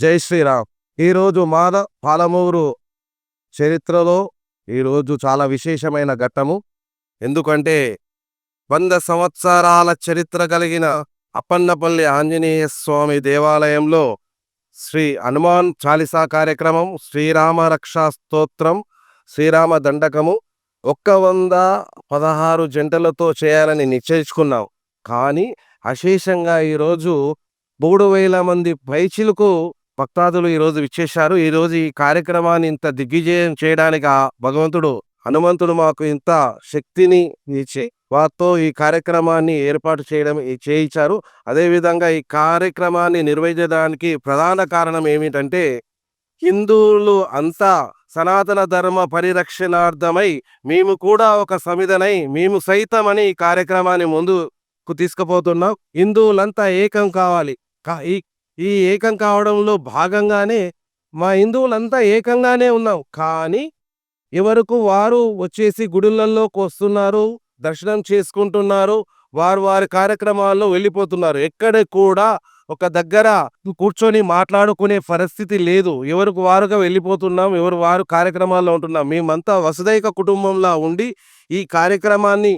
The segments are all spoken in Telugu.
జై శ్రీరామ్. ఈరోజు మాద పాలమూరు చరిత్రలో ఈరోజు చాలా విశేషమైన ఘట్టము. ఎందుకంటే వంద సంవత్సరాల చరిత్ర కలిగిన అప్పన్నపల్లి ఆంజనేయ స్వామి దేవాలయంలో శ్రీ హనుమాన్ చాలీసా కార్యక్రమం శ్రీరామ రక్షా స్తోత్రం శ్రీరామ దండకము ఒక్క వంద పదహారు జంటలతో చేయాలని నిశ్చయించుకున్నాం. కానీ అశేషంగా ఈరోజు మూడు వేల మంది పైచిలకు భక్తాదులు ఈరోజు విచ్చేశారు. ఈరోజు ఈ కార్యక్రమాన్ని ఇంత దిగ్విజయం చేయడానికి భగవంతుడు హనుమంతుడు మాకు ఇంత శక్తిని ఇచ్చి వారితో ఈ కార్యక్రమాన్ని ఏర్పాటు చేయడం చేయించారు. అదేవిధంగా ఈ కార్యక్రమాన్ని నిర్వహించడానికి ప్రధాన కారణం ఏమిటంటే హిందువులు అంతా సనాతన ధర్మ పరిరక్షణార్థమై మేము కూడా ఒక సమిధనై మేము సైతం అని ఈ కార్యక్రమాన్ని ముందుకు తీసుకుపోతున్నాం. హిందువులంతా ఏకం కావాలి. కా- ఈ ఈ ఏకం కావడంలో భాగంగానే మా హిందువులంతా ఏకంగానే ఉన్నాం. కానీ ఎవరకు వారు వచ్చేసి గుడులలోకి వస్తున్నారు దర్శనం చేసుకుంటున్నారు వారు వారి కార్యక్రమాల్లో వెళ్ళిపోతున్నారు. ఎక్కడ కూడా ఒక దగ్గర కూర్చొని మాట్లాడుకునే పరిస్థితి లేదు. ఎవరికి వారుగా వెళ్ళిపోతున్నాం ఎవరు వారు కార్యక్రమాల్లో ఉంటున్నాం. మేమంతా వసుదైక కుటుంబంలా ఉండి ఈ కార్యక్రమాన్ని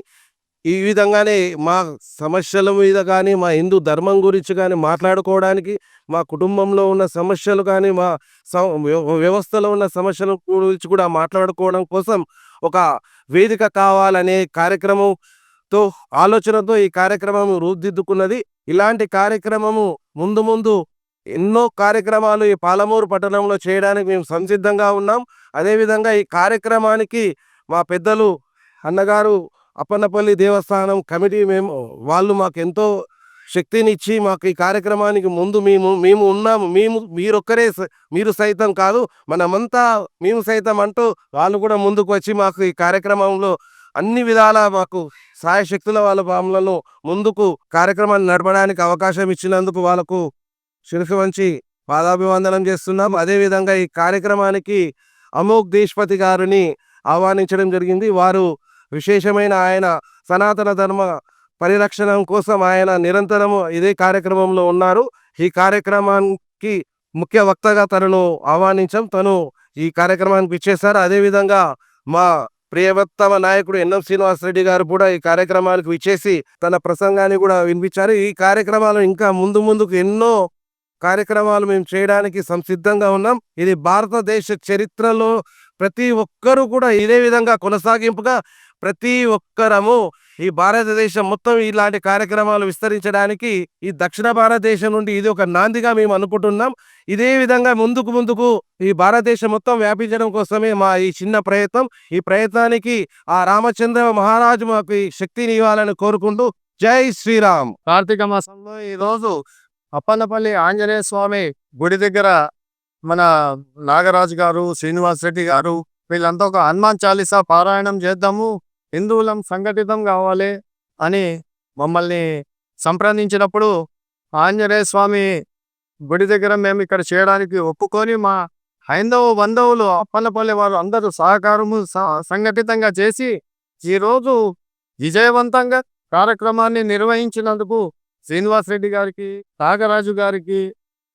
ఈ విధంగానే మా సమస్యల మీద కానీ మా హిందూ ధర్మం గురించి కానీ మాట్లాడుకోవడానికి మా కుటుంబంలో ఉన్న సమస్యలు కానీ మా సం- వ్య- వ్యవస్థలో ఉన్న సమస్యల గురించి కూడా మాట్లాడుకోవడం కోసం ఒక వేదిక కావాలనే కార్యక్రమంతో ఆలోచనతో ఈ కార్యక్రమం రూపుదిద్దుకున్నది. ఇలాంటి కార్యక్రమము ముందు ముందు ఎన్నో కార్యక్రమాలు ఈ పాలమూరు పట్టణంలో చేయడానికి మేము సంసిద్ధంగా ఉన్నాం. అదేవిధంగా ఈ కార్యక్రమానికి మా పెద్దలు అన్నగారు అప్పన్నపల్లి దేవస్థానం కమిటీ మేము వాళ్ళు మాకు ఎంతో శక్తినిచ్చి మాకు ఈ కార్యక్రమానికి ముందు మేము మేము ఉన్నాము. మేము మీరొక్కరే స- మీరు సైతం కాదు మనమంతా మేము సైతం అంటూ వాళ్ళు కూడా ముందుకు వచ్చి మాకు ఈ కార్యక్రమంలో అన్ని విధాల మాకు సాయశక్తుల వాళ్ళ భావనలను ముందుకు కార్యక్రమాన్ని నడపడానికి అవకాశం ఇచ్చినందుకు వాళ్ళకు శిరసు వంచి పాదాభివందనం చేస్తున్నాం. అదేవిధంగా ఈ కార్యక్రమానికి అమోక్ దేశ్పతి గారిని ఆహ్వానించడం జరిగింది. వారు విశేషమైన ఆయన సనాతన ధర్మ పరిరక్షణ కోసం ఆయన నిరంతరము ఇదే కార్యక్రమంలో ఉన్నారు. ఈ కార్యక్రమానికి ముఖ్య వక్తగా తనను ఆహ్వానించాం. తను ఈ కార్యక్రమానికి ఇచ్చేశారు అదేవిధంగా మా ప్రియవత్తమ నాయకుడు ఎన్ఎం శ్రీనివాసరెడ్డి గారు కూడా ఈ కార్యక్రమానికి విచ్చేసి తన ప్రసంగాన్ని కూడా వినిపించారు. ఈ కార్యక్రమాలు ఇంకా ముందు ముందుకు ఎన్నో కార్యక్రమాలు మేము చేయడానికి సంసిద్ధంగా ఉన్నాం. ఇది భారతదేశ చరిత్రలో ప్రతి ఒక్కరూ కూడా ఇదే విధంగా కొనసాగింపుగా ప్రతి ఒక్కరము ఈ భారతదేశం మొత్తం ఇలాంటి కార్యక్రమాలు విస్తరించడానికి ఈ దక్షిణ భారతదేశం నుండి ఇది ఒక నాందిగా మేము అనుకుంటున్నాం. ఇదే విధంగా ముందుకు ముందుకు ఈ భారతదేశం మొత్తం వ్యాపించడం కోసమే మా ఈ చిన్న ప్రయత్నం. ఈ ప్రయత్నానికి ఆ రామచంద్ర మహారాజు మాకు శక్తిని ఇవ్వాలని కోరుకుంటూ జై శ్రీరామ్. కార్తీక మాసంలో ఈరోజు అప్పన్నపల్లి ఆంజనేయ స్వామి గుడి దగ్గర మన నాగరాజు గారు శ్రీనివాస్ రెడ్డి గారు వీళ్ళంతా ఒక హనుమాన్ చాలీసా పారాయణం చేద్దాము. హిందువులం సంఘటితం కావాలి అని మమ్మల్ని సంప్రదించినప్పుడు ఆంజనేయ స్వామి గుడి దగ్గర మేము ఇక్కడ చేయడానికి ఒప్పుకొని మా హైందవ బంధువులు అప్పన్నపల్లి వారు అందరూ సహకారము సంఘటితంగా చేసి ఈరోజు విజయవంతంగా కార్యక్రమాన్ని నిర్వహించినందుకు శ్రీనివాస్ రెడ్డి గారికి నాగరాజు గారికి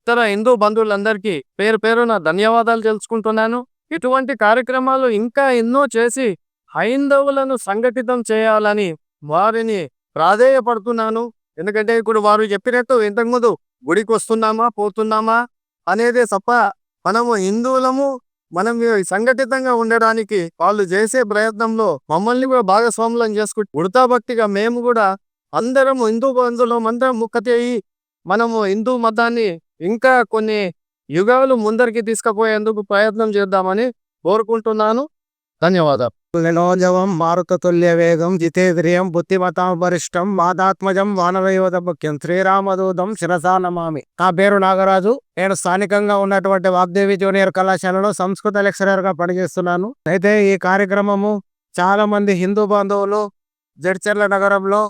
ఇతర హిందూ బంధువులందరికీ పేరు పేరున ధన్యవాదాలు తెలుసుకుంటున్నాను. ఇటువంటి కార్యక్రమాలు ఇంకా ఎన్నో చేసి హైందవులను సంఘటితం చేయాలని వారిని ప్రాధేయపడుతున్నాను. ఎందుకంటే ఇప్పుడు వారు చెప్పినట్టు ఇంతకుముందు గుడికి వస్తున్నామా పోతున్నామా అనేదే తప్ప మనము హిందువులము మనం సంఘటితంగా ఉండడానికి వాళ్ళు చేసే ప్రయత్నంలో మమ్మల్ని కూడా భాగస్వాములను చేసుకుంటూ ఉడతా భక్తిగా మేము కూడా అందరం హిందూ బంధువులం అందరం ముక్కతేయి మనము హిందూ మతాన్ని ఇంకా కొన్ని యుగాలు ముందరికి తీసుకుపోయేందుకు ప్రయత్నం చేద్దామని కోరుకుంటున్నాను. ధన్యవాదాలు. వినోజవం మారుతతుల్య వేగం జితేంద్రియం బుద్ధిమతాం వరిష్టం మాదాత్మజం వానరయోధ ముఖ్యం శ్రీరామదూతం శిరసా నమామి. నా పేరు నాగరాజు. నేను స్థానికంగా ఉన్నటువంటి వాగ్దేవి జూనియర్ కళాశాలలో సంస్కృత లెక్చరర్గా పనిచేస్తున్నాను. అయితే ఈ కార్యక్రమము చాలా మంది హిందూ బంధువులు జడ్చర్ల నగరంలో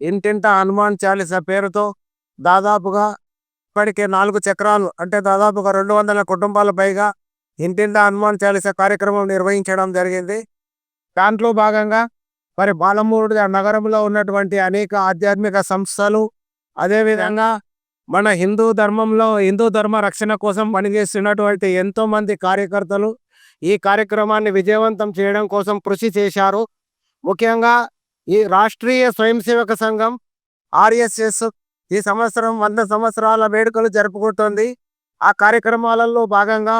ఇంటింట హనుమాన్ చాలీస పేరుతో దాదాపుగా ఇప్పటికే నాలుగు చక్రాలు అంటే దాదాపుగా రెండు వందల కుటుంబాల పైగా ఇంటింట హనుమాన్ చాలీస కార్యక్రమం నిర్వహించడం జరిగింది. దాంట్లో భాగంగా మరి బాలమూరుడు నగరంలో ఉన్నటువంటి అనేక ఆధ్యాత్మిక సంస్థలు అదేవిధంగా మన హిందూ ధర్మంలో హిందూ ధర్మ రక్షణ కోసం పనిచేస్తున్నటువంటి ఎంతోమంది కార్యకర్తలు ఈ కార్యక్రమాన్ని విజయవంతం చేయడం కోసం కృషి చేశారు. ముఖ్యంగా ఈ రాష్ట్రీయ స్వయం సేవక సంఘం ఆర్ఎస్ఎస్ ఈ సంవత్సరం వంద సంవత్సరాల వేడుకలు జరుపుకుంటుంది. ఆ కార్యక్రమాలలో భాగంగా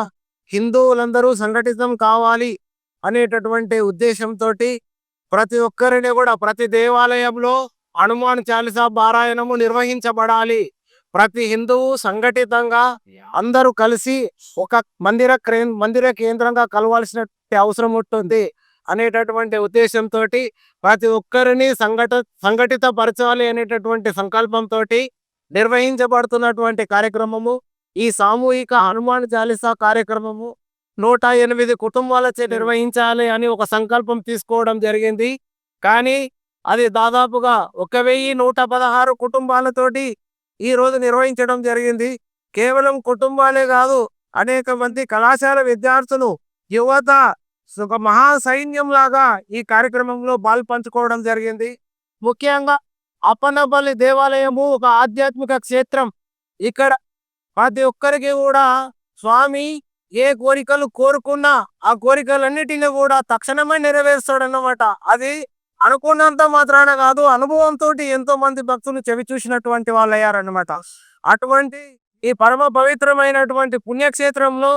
హిందువులందరూ సంఘటితం కావాలి అనేటటువంటి ఉద్దేశంతో ప్రతి ఒక్కరిని కూడా ప్రతి దేవాలయంలో హనుమాన్ చాలీసా పారాయణము నిర్వహించబడాలి. ప్రతి హిందువు సంఘటితంగా అందరూ కలిసి ఒక మందిర మందిర కేంద్రంగా కలవాల్సిన అవసరం ఉంటుంది అనేటటువంటి ఉద్దేశంతో ప్రతి ఒక్కరిని సంఘట సంఘటిత పరచాలి అనేటటువంటి సంకల్పంతో నిర్వహించబడుతున్నటువంటి కార్యక్రమము ఈ సామూహిక హనుమాన్ చాలీసా కార్యక్రమము నూట ఎనిమిది కుటుంబాలచే నిర్వహించాలి అని ఒక సంకల్పం తీసుకోవడం జరిగింది. కానీ అది దాదాపుగా ఒక వెయ్యి నూట పదహారు కుటుంబాలతోటి ఈ రోజు నిర్వహించడం జరిగింది. కేవలం కుటుంబాలే కాదు అనేక మంది కళాశాల విద్యార్థులు యువత ఒక మహా సైన్యం లాగా ఈ కార్యక్రమంలో పాల్పంచుకోవడం జరిగింది. ముఖ్యంగా అప్పన్నపల్లి దేవాలయము ఒక ఆధ్యాత్మిక క్షేత్రం. ఇక్కడ ప్రతి ఒక్కరికి కూడా స్వామి ఏ కోరికలు కోరుకున్నా ఆ కోరికలన్నిటిని కూడా తక్షణమే నెరవేరుస్తాడన్నమాట. అది అనుకున్నంత మాత్రాన కాదు అనుభవంతో ఎంతో మంది భక్తులు చెవి చూసినటువంటి వాళ్ళు అయ్యారన్నమాట అటువంటి ఈ పరమ పవిత్రమైనటువంటి పుణ్యక్షేత్రంలో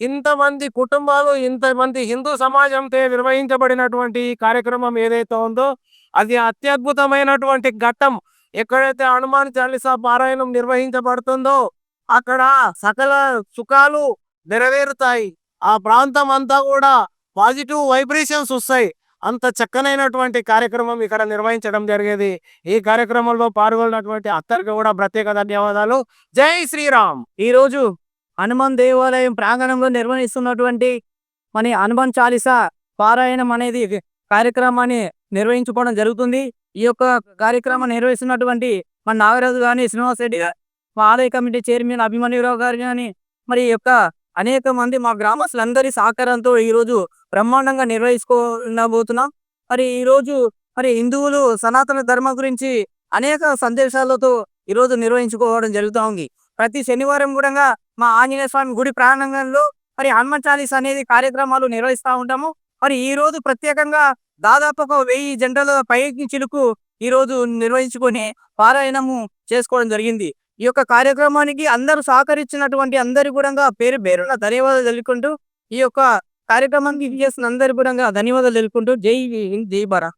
ఇంతమంది కుటుంబాలు ఇంతమంది హిందూ సమాజంతో నిర్వహించబడినటువంటి ఈ కార్యక్రమం ఏదైతే ఉందో అది అత్యద్భుతమైనటువంటి ఘట్టం. ఎక్కడైతే హనుమాన్ చాలీసా పారాయణం నిర్వహించబడుతుందో అక్కడ సకల సుఖాలు నెరవేరుతాయి. ఆ ప్రాంతం అంతా కూడా పాజిటివ్ వైబ్రేషన్స్ వస్తాయి. అంత చక్కనైనటువంటి కార్యక్రమం ఇక్కడ నిర్వహించడం జరిగేది. ఈ కార్యక్రమంలో పాల్గొన్నటువంటి అత్తరికి కూడా ప్రత్యేక ధన్యవాదాలు. జై శ్రీరామ్! ఈ రోజు హనుమాన్ దేవాలయం ప్రాంగణంలో నిర్వహిస్తున్నటువంటి మన హనుమాన్ చాలీసా పారాయణం అనేది కార్యక్రమాన్ని నిర్వహించుకోవడం జరుగుతుంది. ఈ యొక్క కార్యక్రమం నిర్వహిస్తున్నటువంటి మన నాగరాజు గాని శ్రీనివాస్ రెడ్డి మా ఆలయ కమిటీ చైర్మన్ అభిమన్యురావు గారు కానీ మరి యొక్క అనేక మంది మా గ్రామస్తులందరి సహకారంతో ఈ రోజు బ్రహ్మాండంగా నిర్వహించుకోబోతున్నాం. మరి ఈ రోజు మరి హిందువులు సనాతన ధర్మం గురించి అనేక సందేశాలతో ఈ రోజు నిర్వహించుకోవడం జరుగుతూ ఉంది. ప్రతి శనివారం కూడా మా ఆంజనేయ స్వామి గుడి ప్రాంగణంలో మరి హనుమాన్ చాలీస్ అనేది కార్యక్రమాలు నిర్వహిస్తూ ఉంటాము. మరి ఈ రోజు ప్రత్యేకంగా దాదాపు ఒక వెయ్యి జంటల పైకి చిలుకు ఈ రోజు నిర్వహించుకొని పారాయణము చేసుకోవడం జరిగింది. ఈ యొక్క కార్యక్రమానికి అందరూ సహకరించినటువంటి అందరి కూడా పేరు పేరున ధన్యవాదాలు తెలుపుకుంటూ ఈ యొక్క కార్యక్రమానికి చేసిన అందరి కూడా ధన్యవాదాలు తెలుపుకుంటూ జై హింద్ జై భారత్.